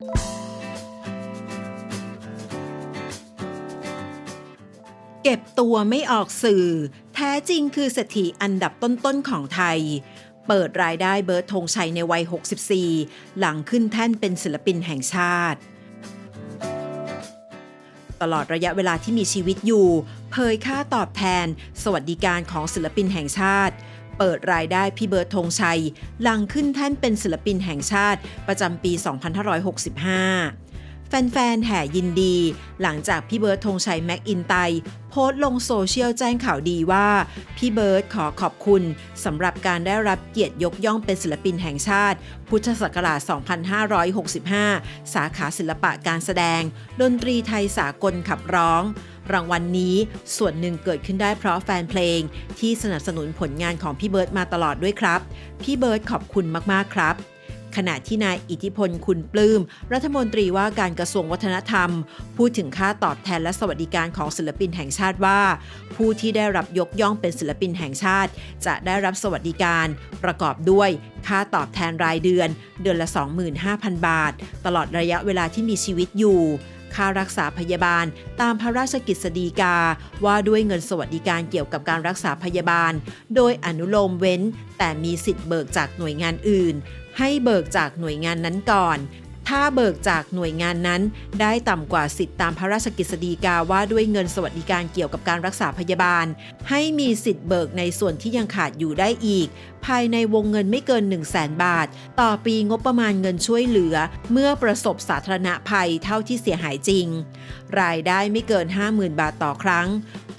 เก็บตัวไม่ออกสื่อ แท้จริงคือเศรษฐีอันดับต้นๆของไทย เปิดรายได้เบิร์ดธงชัยในวัย 64 หลังขึ้นแท่นเป็นศิลปินแห่งชาติ ตลอดระยะเวลาที่มีชีวิตอยู่ เผยค่าตอบแทน สวัสดิการของศิลปินแห่งชาติ เปิดรายได้พี่เบิร์ดธงชัย หลังขึ้นแท่นเป็นศิลปินแห่งชาติประจำปี 2565แฟน ๆ แห่ยินดี หลังจากพี่เบิร์ดธงชัยแม็กอินไตโพสต์ลงโซเชียลแจ้งข่าวดีว่า พี่เบิร์ดขอขอบคุณสำหรับการได้รับเกียรติยกย่องเป็นศิลปินแห่งชาติ พุทธศักราช 2565 สาขาศิลปะการแสดง ดนตรีไทยสากลขับร้อง รางวัลนนี้ส่วนหนึ่งเกิดขึ้นได้เพราะแฟนเพลง ที่สนับสนุนผลงานของพี่เบิร์ดมาตลอดด้วยครับ พี่เบิร์ดขอบคุณมากๆครับขณะที่นายอิทธิพลคุณปลื้ม รัฐมนตรีว่าการกระทรวงวัฒนธรรม พูดถึงค่าตอบแทนและสวัสดิการของศิลปินแห่งชาติว่า ผู้ที่ได้รับยกย่องเป็นศิลปินแห่งชาติ จะได้รับสวัสดิการ ประกอบด้วยค่าตอบแทนรายเดือน เดือนละ 25,000 บาท ตลอดระยะเวลาที่มีชีวิตอยู่ ค่ารักษาพยาบาล ตามพระราชกิจสีกา ว่าด้วยเงินสวัสดิการเกี่ยวกับการรักษาพยาบาล โดยอนุโลมเว้น แต่มีสิทธิ์เบิกจากหน่วยงานอื่น ให้เบิกจากหน่วยงานนั้นก่อน ถ้าเบิกจากหน่วยงานนั้น ได้ต่ำกว่าสิทธิตามพระราชกิจสีกาว่าด้วยเงินสวัสดิการเกี่ยวกับการรักษาพยาบาล ให้มีสิทธิ์เบิกในส่วนที่ยังขาดอยู่ได้อีก ภายในวงเงินไม่เกิน 1 0 0 0 0แบาท ต่อปีงบประมาณเงินช่วยเหลือ เมื่อประสบสาธารณภัยเท่าที่เสียหายจริง รายได้ไม่เกิน 50,000 บาทต่อครั้ง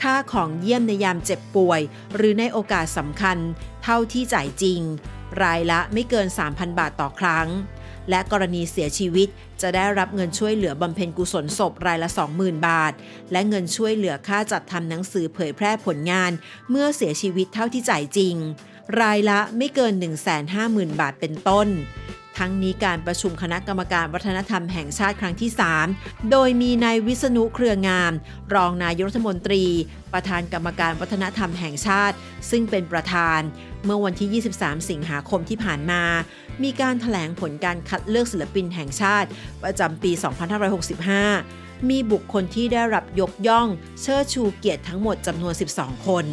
ค่าของเยี่ยมในยามเจ็บป่วย หรือในโอกาสสำคัญ เท่าที่จ่ายจริง รายละไม่เกิน 3,000 บาทต่อครั้ง และกรณีเสียชีวิต จะได้รับเงินช่วยเหลือบำเพ็ญกุศลศพรายละ 20,000 บาท และเงินช่วยเหลือค่าจัดทำหนังสือเผยแพร่ผลงาน เมื่อเสียชีวิตเท่าที่จ่ายจริง รายละไม่เกิน 150,000 บาทเป็นต้น ทั้งนี้การประชุมคณะกรรมการวัฒนธรรมแห่งชาติครั้งที่ 3 โดยมีนายวิษณุเครืองาม รองนายรัฐมนตรี ประธานกรรมการวัฒนธรรมแห่งชาติ ซึ่งเป็นประธาน เมื่อวันที่ 23 สิงหาคมที่ผ่านมา มีการถแถลงผลการคัดเลือกศิลปินแห่งชาติ ประจำปี 2565 มีบุคคลที่ได้รับยกย่อง เชิดชูเกียรติทั้งหมดจำนวน 12 คน